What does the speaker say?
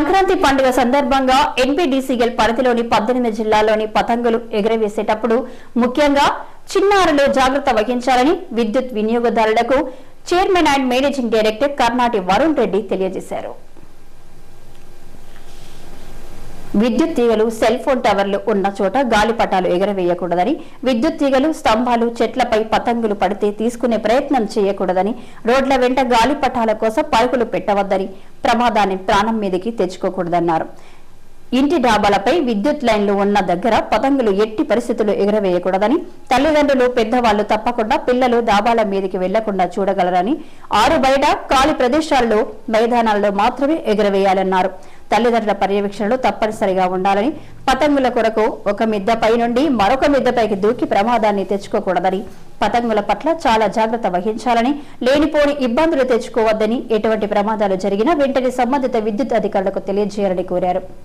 సంక్రాంతి పండుగ సందర్భంగా ఎన్పీడీసీఎల్ పరిధిలోని పద్దెనిమిది జిల్లాల్లోని పతంగులు ఎగురవేసేటప్పుడు ముఖ్యంగా చిన్నారులు జాగ్రత్త వహించాలని విద్యుత్ వినియోగదారులకు chairman and managing director Karnati Varun Reddy తెలియజేశారు. విద్యుత్ తీగలు సెల్ ఫోన్ టవర్లు ఉన్న చోట గాలిపటాలు ఎగరవేయకూడదని విద్యుత్ తీగలు స్తంభాలు చెట్లపై పతంగులు పడితే తీసుకునే ప్రయత్నం చేయకూడదని రోడ్ల వెంట గాలిపటాల కోసం పరుగులు పెట్టవద్దని ప్రమాదాన్ని ప్రాణం మీదకి తెచ్చుకోకూడదన్నారు. ఇంటి డాబాలపై విద్యుత్ లైన్లు ఉన్న దగ్గర పతంగులు ఎట్టి పరిస్థితులు ఎగురవేయకూడదని తల్లిదండ్రులు పెద్దవాళ్ళు తప్పకుండా పిల్లలు డాబాల మీదకి వెళ్ళకుండా చూడగలరని ఆరు బయట ఖాళీ ప్రదేశాల్లో మైదానాల్లో మాత్రమే ఎగురవేయాలన్నారు. తల్లిదండ్రుల పర్యవేక్షణలు తప్పనిసరిగా ఉండాలని పతంగుల కొరకు ఒక మిద్దపై నుండి మరొక మిద్దపైకి దూకి ప్రమాదాన్ని తెచ్చుకోకూడదని పతంగుల పట్ల చాలా జాగ్రత్త వహించాలని లేనిపోని ఇబ్బందులు తెచ్చుకోవద్దని ఎటువంటి ప్రమాదాలు జరిగినా వెంటనే సంబంధిత విద్యుత్ అధికారులకు తెలియజేయాలని కోరారు.